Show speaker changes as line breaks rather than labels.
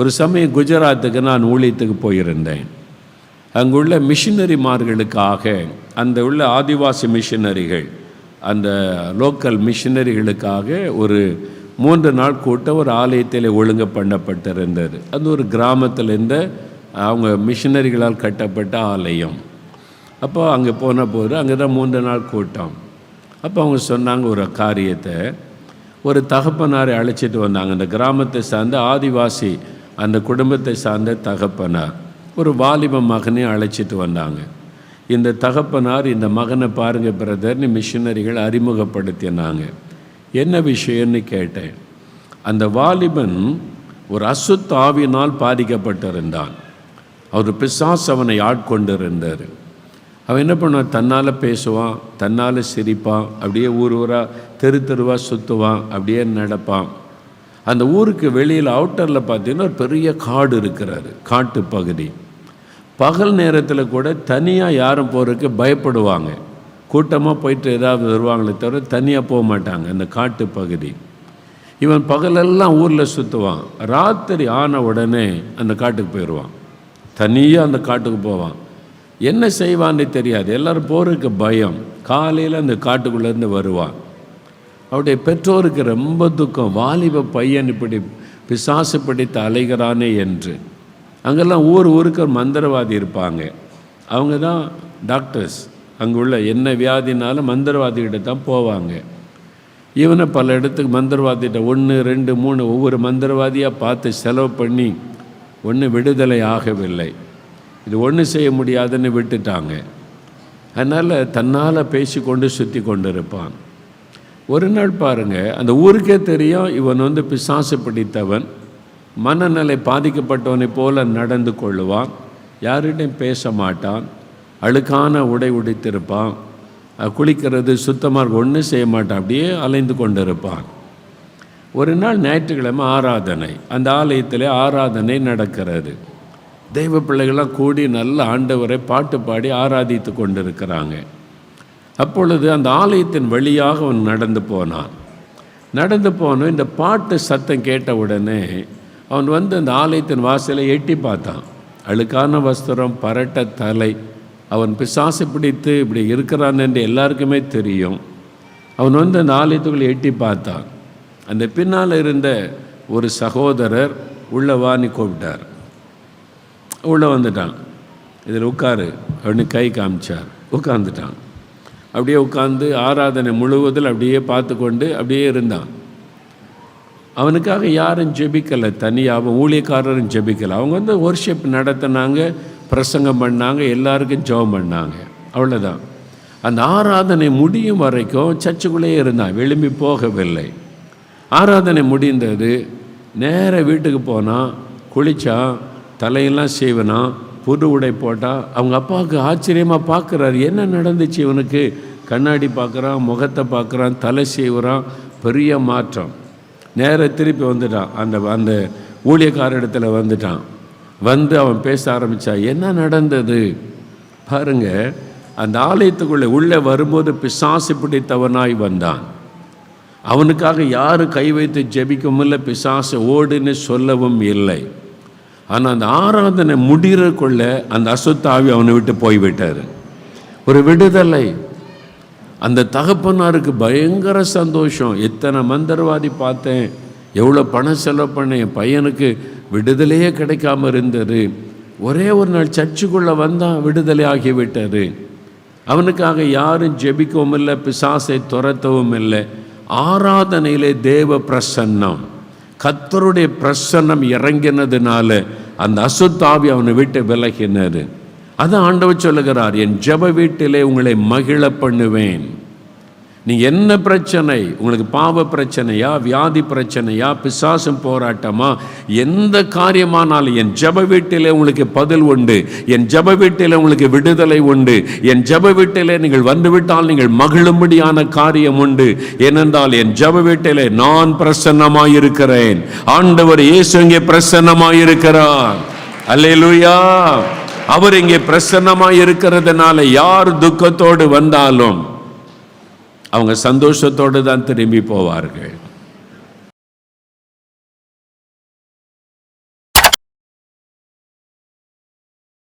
ஒரு சமயம் குஜராத்துக்கு நான் ஊழியத்துக்கு போயிருந்தேன். அங்குள்ள மிஷினரிமார்களுக்காக அந்த உள்ள ஆதிவாசி மிஷினரிகள் அந்த லோக்கல் மிஷினரிகளுக்காக ஒரு மூன்று நாள் கூட்டம் ஒரு ஆலயத்தில் ஒழுங்கு பண்ணப்பட்டிருந்தது. அது ஒரு கிராமத்தில் இருந்த அவங்க மிஷினரிகளால் கட்டப்பட்ட ஆலயம். அப்போ அங்கே போன போது அங்கே தான் மூன்று நாள் கூட்டம். அப்போ அவங்க சொன்னாங்க ஒரு காரியத்தை. ஒரு தகப்பனாரை அழைச்சிட்டு வந்தாங்க. அந்த கிராமத்தை சார்ந்த ஆதிவாசி அந்த குடும்பத்தை சார்ந்த தகப்பனார். ஒரு வாலிப மகனை அழைச்சிட்டு வந்தாங்க. இந்த தகப்பனார் இந்த மகனை பாருங்க பிரதர்னு மிஷினரிகள் அறிமுகப்படுத்தினாங்க. என்ன விஷயம்னு கேட்டேன். அந்த வாலிபன் ஒரு அசுத்தாவினால் பாதிக்கப்பட்டிருந்தான். அவர் பிசாஸ் அவனை ஆட்கொண்டிருந்தார். அவன் என்ன பண்ணுவான்? தன்னால் பேசுவான் தன்னால் சிரிப்பான் அப்படியே ஊர் ஊராக தெரு தெருவாக சுற்றுவான் அப்படியே நடப்பான். அந்த ஊருக்கு வெளியில் அவுட்டரில் பார்த்தீங்கன்னா ஒரு பெரிய காடு இருக்கிறாரு காட்டு பகுதி. பகல் நேரத்தில் கூட தனியாக யாரும் போகிறதுக்கு பயப்படுவாங்க. கூட்டமாக போயிட்டு ஏதாவது வருவாங்களே தவிர தனியாக போக மாட்டாங்க அந்த காட்டு பகுதி. இவன் பகலெல்லாம் ஊரில் சுற்றுவான் ராத்திரி ஆன உடனே அந்த காட்டுக்கு போயிடுவான் தனியாக அந்த காட்டுக்கு போவான். என்ன செய்வான்னு தெரியாது. எல்லோரும் போகிறதுக்கு பயம். காலையில் அந்த காட்டுக்குள்ளேருந்து வருவான். அவருடைய பெற்றோருக்கு ரொம்ப துக்கம். வாலிப பையன் இப்படி பிசாசு பிடித்து அலைகிறானே என்று. அங்கெல்லாம் ஊர் ஊருக்கு ஒரு மந்திரவாதி இருப்பாங்க. அவங்க தான் டாக்டர்ஸ் அங்கே உள்ள என்ன வியாதினாலும் மந்திரவாதிகிட்ட தான் போவாங்க. இவனை பல இடத்துக்கு மந்திரவாதிகிட்ட ஒன்று ரெண்டு மூணு ஒவ்வொரு மந்திரவாதியாக பார்த்து செலவு பண்ணி ஒன்றும் விடுதலை ஆகவில்லை. இது ஒன்று செய்ய முடியாதுன்னு விட்டுட்டாங்க. அதனால் தன்னால் பேசி கொண்டு சுற்றி கொண்டு இருப்பான். ஒரு நாள் பாருங்கள் அந்த ஊருக்கே தெரியும் இவன் வந்து பிசாசு பிடித்தவன். மனநிலை பாதிக்கப்பட்டவனை போல நடந்து கொள்ளுவான். யார்கிட்டையும் பேச மாட்டான். அழுக்கான உடை உடைத்திருப்பான். குளிக்கிறது சுத்தமாக ஒன்றும் செய்ய மாட்டான். அப்படியே அலைந்து கொண்டு இருப்பான் ஒரு நாள் ஞாயிற்றுக்கிழமை ஆராதனை. அந்த ஆலயத்தில் ஆராதனை நடக்கிறது. தெய்வ பிள்ளைகள்லாம் கூடி நல்ல ஆண்டவரை பாட்டு பாடி ஆராதித்து கொண்டிருக்கிறாங்க. அப்பொழுது அந்த ஆலயத்தின் வழியாக அவன் நடந்து போனான். நடந்து போன இந்த பாட்டு சத்தம் கேட்ட உடனே அவன் வந்து அந்த ஆலயத்தின் வாசலை எட்டி பார்த்தான். அழுக்கான வஸ்திரம் பரட்ட தலை அவன் பிசாசு பிடித்து இப்படி இருக்கிறான் என்று எல்லாருக்குமே தெரியும். அவன் வந்து அந்த ஆலயத்துக்குள்ளே எட்டி பார்த்தான். அந்த பின்னால் இருந்த ஒரு சகோதரர் உள்ள வாணி கூப்பிட்டார். உள்ளே வந்துட்டான். இதில் உட்காரு. அப்படின்னு கை காமிச்சார். உட்காந்துட்டான் அப்படியே உட்காந்து ஆராதனை முழுவதில் அப்படியே பார்த்து கொண்டு அப்படியே இருந்தான். அவனுக்காக யாரும் ஜெபிக்கலை தனியாக அவன் ஊழியக்காரரும் ஜெபிக்கலை. அவங்க வந்து ஒர்ஷிப் நடத்தினாங்க பிரசங்கம் பண்ணாங்க எல்லாருக்கும் ஜெபம் பண்ணாங்க. அவ்வளோதான் அந்த ஆராதனை முடியும் வரைக்கும் சர்ச்சுக்குள்ளேயே இருந்தான் விளிம்பி போகவில்லை. ஆராதனை முடிந்தது நேர வீட்டுக்கு போனான் குளித்தான் தலையெல்லாம் செய்வனான் புது உடை போட்டால் அவங்க அப்பாவுக்கு ஆச்சரியமாக பார்க்குறாரு. என்ன நடந்துச்சு இவனுக்கு? கண்ணாடி பார்க்குறான் முகத்தை பார்க்குறான் தலை செய்கிறான் பெரிய மாற்றம். நேர திருப்பி வந்துட்டான். அந்த அந்த ஊழியக்கார இடத்துல வந்துட்டான். வந்து அவன் பேச ஆரம்பித்தான் என்ன நடந்தது? பாருங்க அந்த ஆலயத்துக்குள்ளே உள்ளே வரும்போது பிசாசு பிடித்தவனாய் வந்தான். அவனுக்காக யாரும் கை வைத்து ஜெபிக்கவும் இல்லை பிசாசு ஓடுன்னு சொல்லவும் இல்லை. ஆனால் அந்த ஆராதனை முடிகிறக்குள்ள அந்த அசுத்தாவி அவனை விட்டு போய்விட்டார். ஒரு விடுதலை. அந்த தகப்பனாருக்கு பயங்கர சந்தோஷம். எத்தனை மந்திரவாதி பார்த்தேன். எவ்வளோ பணம் செலவு பண்ணேன். என் பையனுக்கு விடுதலையே கிடைக்காம இருந்தது. ஒரே ஒரு நாள் சர்ச்சுக்குள்ளே வந்தால் விடுதலை ஆகிவிட்டாரு அவனுக்காக யாரும் ஜெபிக்கவும் இல்லை. பிசாசை துரத்தவும் இல்லை. ஆராதனையிலே தேவ பிரசன்னம். கத்தருடைய பிரசன்னம் இறங்கினதுனால அந்த அசுத்தாவி அவனை விட்டு விலகினது. அது ஆண்டவர் சொல்லுகிறார் என் ஜப வீட்டிலே உங்களை மகிழ பண்ணுவேன். நீ என்ன பிரச்சனை? உங்களுக்கு பாவ பிரச்சனையா? வியாதி பிரச்சனையா? பிசாசம் போராட்டமா? எந்த காரியமானாலும் என் ஜெப வீட்டிலே உங்களுக்கு பதில் உண்டு. என் ஜெப வீட்டிலே உங்களுக்கு விடுதலை உண்டு. என் ஜெப வீட்டிலே நீங்கள் வந்துவிட்டால் நீங்கள் மகிழும்படியான காரியம் உண்டு. ஏனென்றால் என் ஜெப வீட்டிலே நான் பிரசன்னமாயிருக்கிறேன் ஆண்டவர் இயேசு இங்கே பிரசன்னமாயிருக்கிறார் அல்லேலூயா. அவர் இங்கே பிரசன்னமாயிருக்கிறதுனால யார் துக்கத்தோடு வந்தாலும் அவங்க சந்தோஷத்தோடு தான் திரும்பி போவார்கள்.